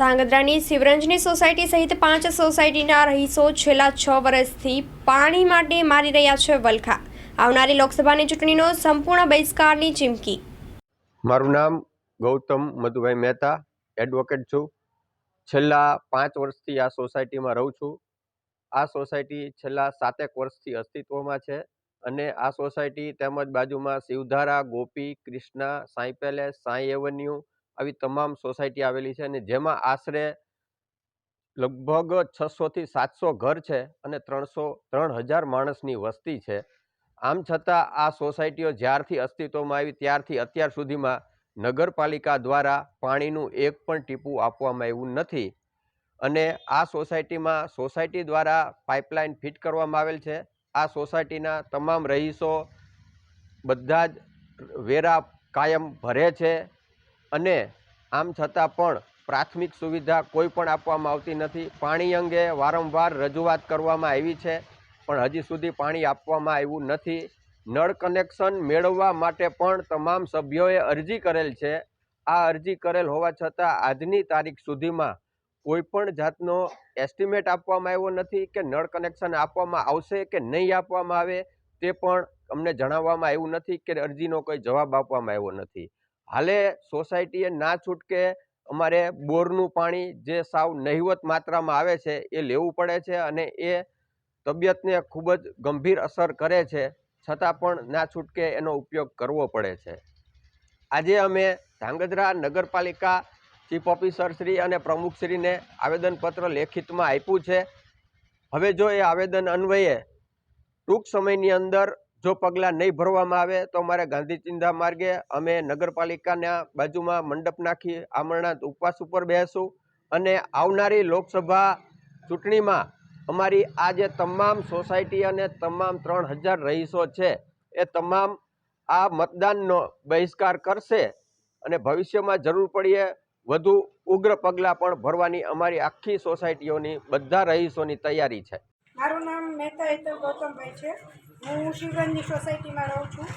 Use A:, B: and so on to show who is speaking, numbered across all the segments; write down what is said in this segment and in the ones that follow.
A: ધાંગધ્રાની Shivranjani society સહિત પાંચ સોસાયટીના રહીશો છેલ્લા છ વર્ષથી પાણી માટે મારી રહ્યા છે વલખા. આવનારી લોકસભાની ચૂંટણીનો સંપૂર્ણ બહિષ્કારની ચીમકી.
B: મારું નામ ગૌતમ મધુભાઈ મહેતા એડવોકેટ છું. છેલ્લા પાંચ વર્ષથી આ સોસાયટીમાં રહું છું. આ સોસાયટી છેલ્લા સાતેક વર્ષથી અસ્તિત્વમાં છે અને આ સોસાયટી તેમજ બાજુમાં શિવધારા, ગોપી, કૃષ્ણા, સાંઈ પેલેસ, સાંઈ એવન્યુ આવી તમામ સોસાયટી આવેલી છે અને જેમાં આશરે લગભગ છસોથી સાતસો ઘર છે અને ત્રણસો, ત્રણ હજાર માણસની વસ્તી છે. આમ છતાં આ સોસાયટીઓ જ્યારથી અસ્તિત્વમાં આવી ત્યારથી અત્યાર સુધીમાં નગરપાલિકા દ્વારા પાણીનું એક પણ ટીપું આપવામાં આવ્યું નથી અને આ સોસાયટીમાં સોસાયટી દ્વારા પાઇપલાઇન ફિટ કરવામાં આવેલ છે. આ સોસાયટીના તમામ રહીશો બધા જ વેરા કાયમ ભરે છે અને આમ છતાં પણ પ્રાથમિક સુવિધા કોઈ પણ આપવામાં આવતી નથી. પાણી અંગે વારંવાર રજૂઆત કરવામાં આવી છે, પણ હજી સુધી પાણી આપવામાં આવ્યું નથી. નળ કનેક્શન મેળવવા માટે પણ તમામ સભ્યોએ અરજી કરેલ છે. આ અરજી કરેલ હોવા છતાં આજની તારીખ સુધીમાં કોઈ પણ જાતનો એસ્ટિમેટ આપવામાં આવ્યો નથી કે નળ કનેક્શન આપવામાં આવશે કે નહીં આપવામાં આવે તે પણ અમને જણાવવામાં આવ્યું નથી કે અરજીનો કોઈ જવાબ આપવામાં આવ્યો નથી. હાલે સોસાયટીએ ના છૂટકે અમારે બોરનું પાણી જે સાવ નહિવત માત્રામાં આવે છે એ લેવું પડે છે અને એ તબિયતને ખૂબ જ ગંભીર અસર કરે છે, છતાં પણ ના છૂટકે એનો ઉપયોગ કરવો પડે છે. આજે અમે ધાંગધ્રા નગરપાલિકા ચીફ ઓફિસર શ્રી અને પ્રમુખશ્રીને આવેદનપત્ર લેખિતમાં આપ્યું છે. હવે જો એ આવેદન અન્વયે ટૂંક સમયની અંદર જો પગલાં નહીં ભરવામાં આવે તો અમારે ગાંધી ચિંધા માર્ગે અમે નગરપાલિકાના બાજુમાં મંડપ નાખી આમરણાંત ઉપવાસ ઉપર બેસું અને આવનારી લોકસભા ચૂંટણીમાં અમારી આ જે તમામ સોસાયટી અને તમામ ત્રણ હજાર રહીશો છે, એ તમામ આ મતદાનનો બહિષ્કાર કરશે અને ભવિષ્યમાં જરૂર પડીએ વધુ ઉગ્ર પગલાં પણ ભરવાની અમારી આખી સોસાયટીઓની, બધા રહીશોની તૈયારી છે.
C: મારું નામ મહેતા હેતલ ગૌતમભાઈ છે. હું શિવગંજની સોસાયટીમાં રહું છું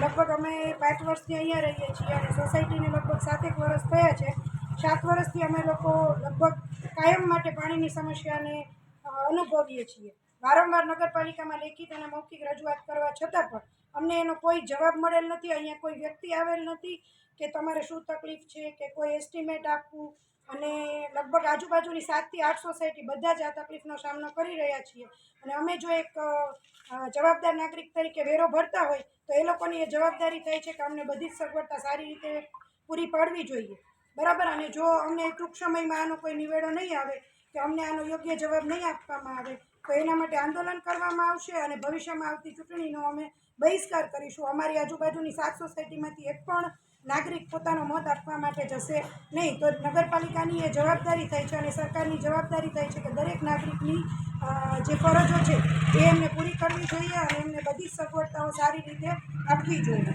C: લગભગ અમે પાંચ વર્ષથી અહીંયા રહીએ છીએ અને સોસાયટીને લગભગ સાતેક વર્ષ થયા છે. સાત વર્ષથી અમે લોકો લગભગ કાયમ માટે પાણીની સમસ્યાને અનુભવીએ છીએ. વારંવાર નગરપાલિકામાં લેખિત અને મૌખિક રજૂઆત કરવા છતાં પણ અમને એનો કોઈ જવાબ મળેલ નથી. અહીંયા કોઈ વ્યક્તિ આવેલ નથી કે તમારે શું તકલીફ છે કે કોઈ એસ્ટિમેટ આપવું. અને લગભગ આજુબાજુની સાતથી આઠ સોસાયટી બધા જ આ તકલીફનો સામનો કરી રહ્યા છીએ. અને અમે જો એક જવાબદાર નાગરિક તરીકે વેરો ભરતા હોય તો એ લોકોની એ જવાબદારી થાય છે કે અમને બધી જ સગવડતા સારી રીતે પૂરી પાડવી જોઈએ. બરાબર? અને જો અમને ટૂંક સમયમાં આનો કોઈ નિવેડો નહીં આવે કે અમને આનો યોગ્ય જવાબ નહીં આપવામાં આવે તો એના માટે આંદોલન કરવામાં આવશે અને ભવિષ્યમાં આવતી ચૂંટણીનો અમે બહિષ્કાર કરીશું. અમારી આજુબાજુની સાત સોસાયટીમાંથી એક પણ નાગરિક પોતાનો મત આપવા માટે જશે નહીં. તો નગરપાલિકાની એ જવાબદારી થાય છે અને સરકારની જવાબદારી થાય છે કે દરેક નાગરિકની જે ફરજો છે એ એમને પૂરી કરવી જોઈએ અને એમને બધી સગવડતાઓ સારી રીતે આપવી જોઈએ.